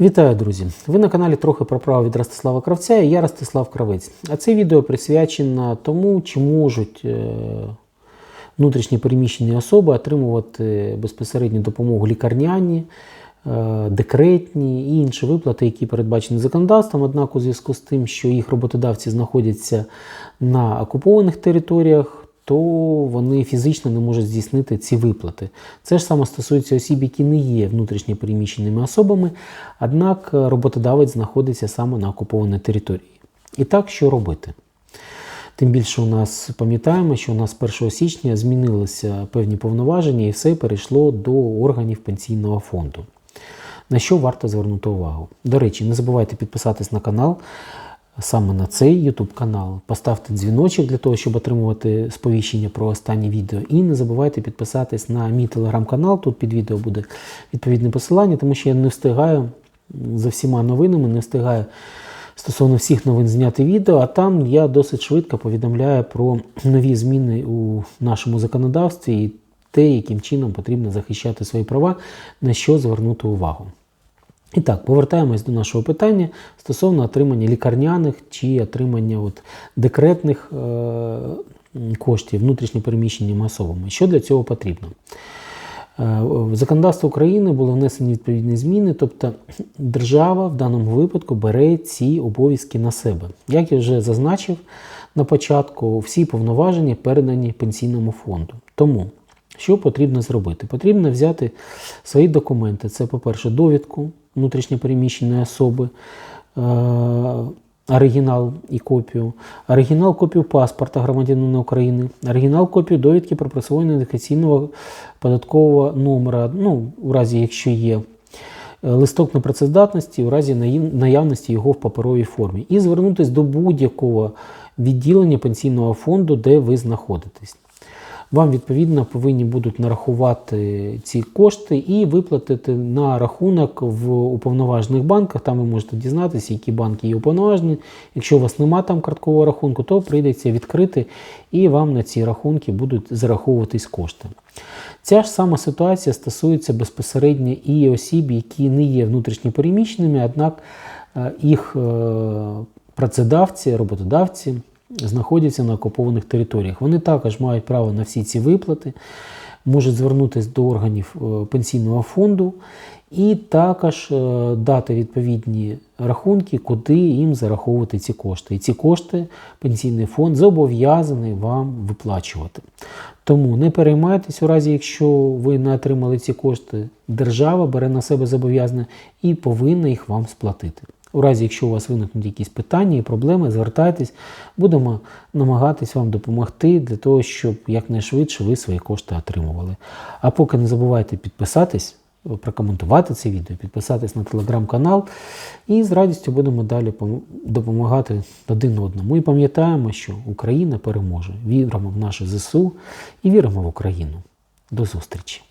Вітаю, друзі! Ви на каналі трохи про право від Ростислава Кравця і я Ростислав Кравець. А це відео присвячено тому, чи можуть е, внутрішні переміщені особи отримувати безпосередню допомогу лікарняні, е, декретні і інші виплати, які передбачені законодавством. Однак, у зв'язку з тим, що їх роботодавці знаходяться на окупованих територіях, то вони фізично не можуть здійснити ці виплати. Це ж саме стосується осіб, які не є внутрішньо переміщеними особами, однак роботодавець знаходиться саме на окупованій території. І так, що робити? Тим більше у нас пам'ятаємо, що у нас 1 січня змінилися певні повноваження і все перейшло до органів пенсійного фонду. На що варто звернути увагу? До речі, не забувайте підписатись на канал, саме на цей YouTube канал. Поставте дзвіночок для того, щоб отримувати сповіщення про останні відео. І не забувайте підписатись на мій телеграм-канал. Тут під відео буде відповідне посилання, тому що я не встигаю за всіма новинами, не встигаю стосовно всіх новин зняти відео, а там я досить швидко повідомляю про нові зміни у нашому законодавстві і те, яким чином потрібно захищати свої права, на що звернути увагу. І так, повертаємось до нашого питання стосовно отримання лікарняних чи отримання от декретних е- коштів внутрішньопереміщеними особами. Що для цього потрібно? Е, В законодавство України були внесені відповідні зміни, тобто держава в даному випадку бере ці обов'язки на себе. Як я вже зазначив на початку, всі повноваження передані пенсійному фонду. Тому що потрібно зробити? Потрібно взяти свої документи. Це, по-перше, довідку внутрішньопереміщеної особи, е, оригінал і копію, оригінал копію паспорта громадянина України, оригінал копію довідки про присвоєння ідентифікаційного податкового номера, ну, у разі якщо є. е, Листок непрацездатності у разі наявності його в паперовій формі, і звернутися до будь-якого відділення пенсійного фонду, де ви знаходитесь. Вам відповідно повинні будуть нарахувати ці кошти і виплатити на рахунок в уповноважених банках. Там ви можете дізнатися, які банки є уповноважені. Якщо у вас немає там карткового рахунку, то прийдеться відкрити і вам на ці рахунки будуть зараховуватись кошти. Ця ж сама ситуація стосується безпосередньо і осіб, які не є внутрішньо переміщеними, однак е, їх е, працедавці, роботодавці знаходяться на окупованих територіях. Вони також мають право на всі ці виплати, можуть звернутися до органів е, пенсійного фонду і також е, дати відповідні рахунки, куди їм зараховувати ці кошти. І ці кошти пенсійний фонд зобов'язаний вам виплачувати. Тому не переймайтесь у разі, якщо ви не отримали ці кошти, держава бере на себе зобов'язання і повинна їх вам сплатити. У разі, якщо у вас виникнуть якісь питання і проблеми, звертайтесь, будемо намагатись вам допомогти для того, щоб якнайшвидше ви свої кошти отримували. А поки не забувайте підписатись, прокоментувати це відео, підписатись на телеграм-канал і з радістю будемо далі допомагати один одному. І пам'ятаємо, що Україна переможе. Віримо в наше ЗСУ і віримо в Україну. До зустрічі!